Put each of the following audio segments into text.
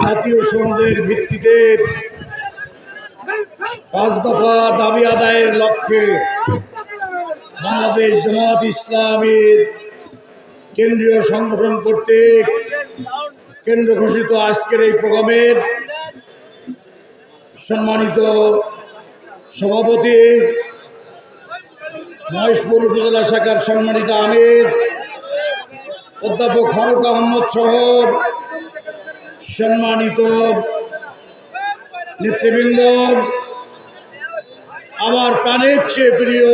জাতীয় সনদের ভিত্তিতে পাঁচ দফা দাবি আদায়ের লক্ষ্যে বাংলাদেশ জামাত ইসলামের কেন্দ্রীয় সংগঠন কর্তৃক কেন্দ্র ঘোষিত আজকের এই প্রোগ্রামের সম্মানিত সভাপতি মহেশপুর উপজেলা শাখার সম্মানিত আমির, অধ্যাপক ফারুক আহমদ সহ সম্মানিত নেতৃবৃন্দ, আমার প্রাণের চেয়ে প্রিয়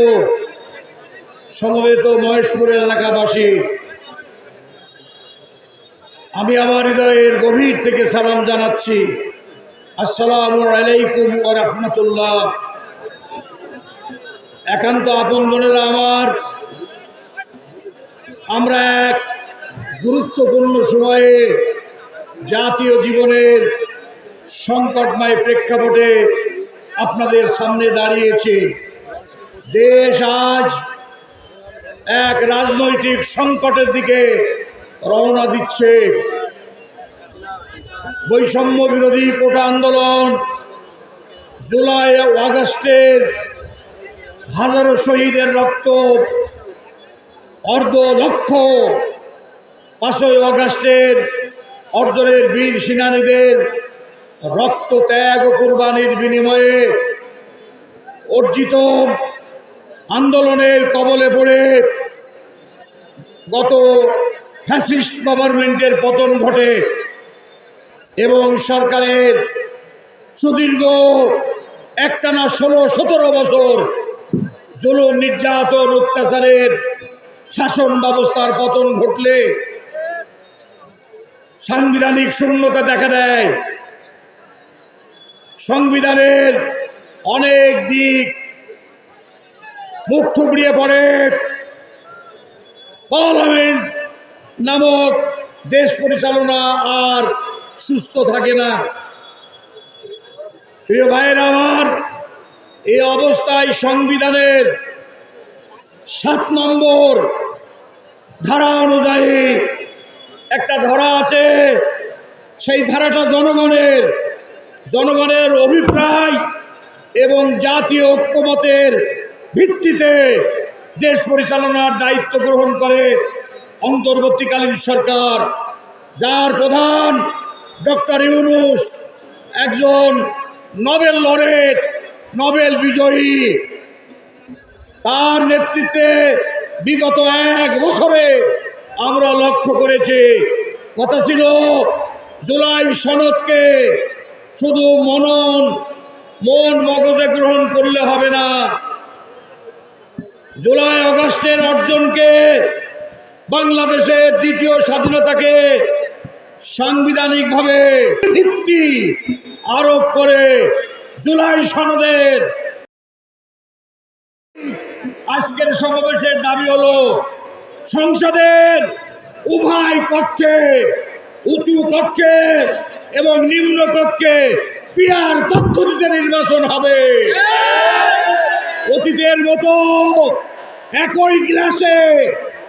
সমবেত মহেশপুরের এলাকাবাসী, আমি আমার হৃদয়ের গভীর থেকে সালাম জানাচ্ছি। আসসালামু আলাইকুম ও একান্ত আপনজনেরা আমার, আমরা এক গুরুত্বপূর্ণ সময়ে জাতীয় জীবনের সংকটময় প্রেক্ষাপটে আপনাদের সামনে দাঁড়িয়েছি। দেশ আজ এক রাজনৈতিক সংকটের দিকে রওনা দিচ্ছে। বৈষম্য বিরোধী কোটা আন্দোলন জুলাই আগস্টের হাজারো শহীদের রক্ত, অর্ধ লক্ষ, পাঁচই অগাস্টের অর্জনের বীর সেনানীদের রক্ত ত্যাগ ও কোরবানির বিনিময়ে অর্জিত আন্দোলনের কবলে পড়ে গত ফ্যাসিস্ট গভর্নমেন্টের পতন ঘটে এবং সরকারের সুদীর্ঘ একটানা ষোলো, সতেরো বছর জুলুম, নির্যাতন, অত্যাচারের শাসন ব্যবস্থার পতন ঘটলে সাংবিধানিক শূন্যতা দেখা দেয়। সংবিধানের অনেক দিক মুখ থুবড়িয়ে পড়ে। পার্লামেন্ট নামক দেশ পরিচালনা আর সুস্থ থাকে না। প্রিয় ভাইয়ের আমার এই অবস্থায় সংবিধানের সাত নম্বর ধারা অনুযায়ী একটা ধারা আছে, সেই ধারাটা জনগণের জনগণের অভিপ্রায় এবং জাতীয় ঐক্যমতের ভিত্তিতে দেশ পরিচালনার দায়িত্ব গ্রহণ করে অন্তর্বর্তীকালীন সরকার, যার প্রধান ডক্টর ইউনুস একজন নোবেল লরেট। নোবেল বিজয়ী। তার নেতৃত্বে বিগত এক বছরে আমরা লক্ষ্য করেছি, কথা ছিল জুলাই সনদকে শুধু মনন, মন মগজে গ্রহণ করলে হবে না। জুলাই অগস্টের অর্জনকে বাংলাদেশের দ্বিতীয় স্বাধীনতাকে সাংবিধানিকভাবে ভিত্তি আরোপ করে জুলাই সনদের। আজকের সমাবেশের দাবি হলো, সংসদের উভয় কক্ষে, উঁচু কক্ষে এবং নিম্ন কক্ষে পিয়ার পদ্ধতিতে নির্বাচন হবে। অতীতের মতো একই গ্লাসে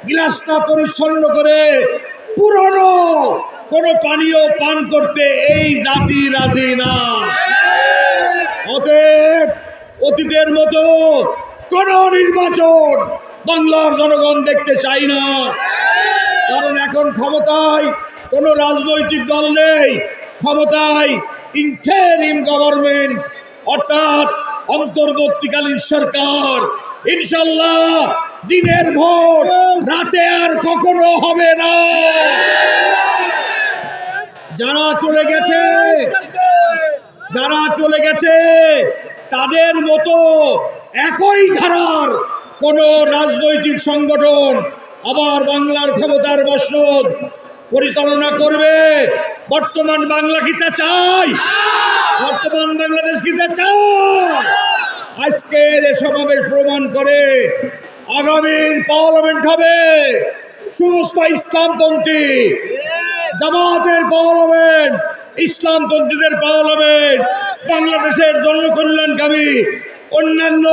গ্লাসটা পরিচ্ছন্ন করে পুরনো কোনো পানীয় পান করতে এই জাতি রাজি না। অতএব অতীতের মতো কোন নির্বাচন বাংলার জনগণ দেখতে চাই না। কারণ এখন ক্ষমতায় কোনো রাজনৈতিক দল নেই। ক্ষমতায় ইন্টারিম গভর্নমেন্ট অর্থাৎ অন্তর্বর্তীকালীন সরকার। ইনশাল্লাহ দিনের ভোট রাতে আর কখনো হবে না। যারা চলে গেছে যারা চলে গেছে, তাদের মতো একই ধারার কোন রাজনৈতিক সংগঠন আবার বাংলার ক্ষমতার বসনদ পরিচালনা করবে। বর্তমান বাংলা কি তা চাই? বর্তমান বাংলাদেশ কি তা চাই? আজকের এ সমাবেশ প্রমাণ করে আগামীর পার্লামেন্ট হবে সমস্ত ইসলামপন্থী। জামাতের পার্লামেন্ট ইসলামপন্থীদের পার্লামেন্ট, বাংলাদেশের জনকল্যাণকামী, অন্যান্য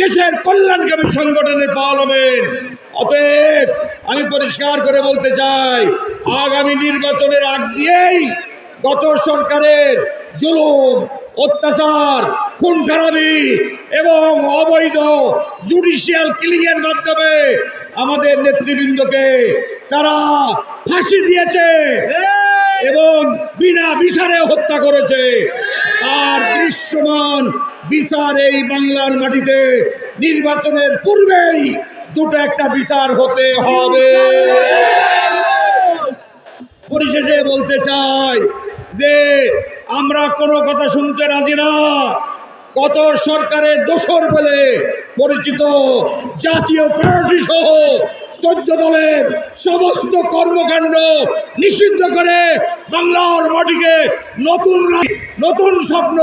দেশের কল্যাণকামী সংগঠনের পার্লামেন্ট। অতএব আমি পরিষ্কার করে বলতে চাই, আগামী নির্বাচনের আগ দিয়েই গত সরকারের জুলুম, অত্যাচার, খুন খারাপি এবং অবৈধ জুডিশিয়াল কিলিংয়ের মাধ্যমে আমাদের নেতৃবৃন্দকে তারা ফাঁসি দিয়েছে। এবং বিনা বিচারে হত্যা করেছে। আর দৃশ্যমান বিচার এই বাংলার মাটিতে নির্বাচনের পূর্বেই দুটো একটা বিচার হতে হবে। পরিশেষে বলতে চাই যে আমরা কোনো কথা শুনতে রাজি না। কত সরকারের দোষর বলে পরিচিত জাতীয় পার্টি সহ চোদ্দ দলের সমস্ত কর্মকাণ্ড নিষিদ্ধ করে বাংলার মাটিকে নতুন নতুন স্বপ্ন,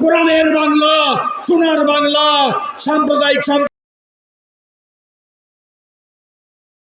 কোরআনের বাংলা, সোনার বাংলা, সাম্প্রদায়িক সম্প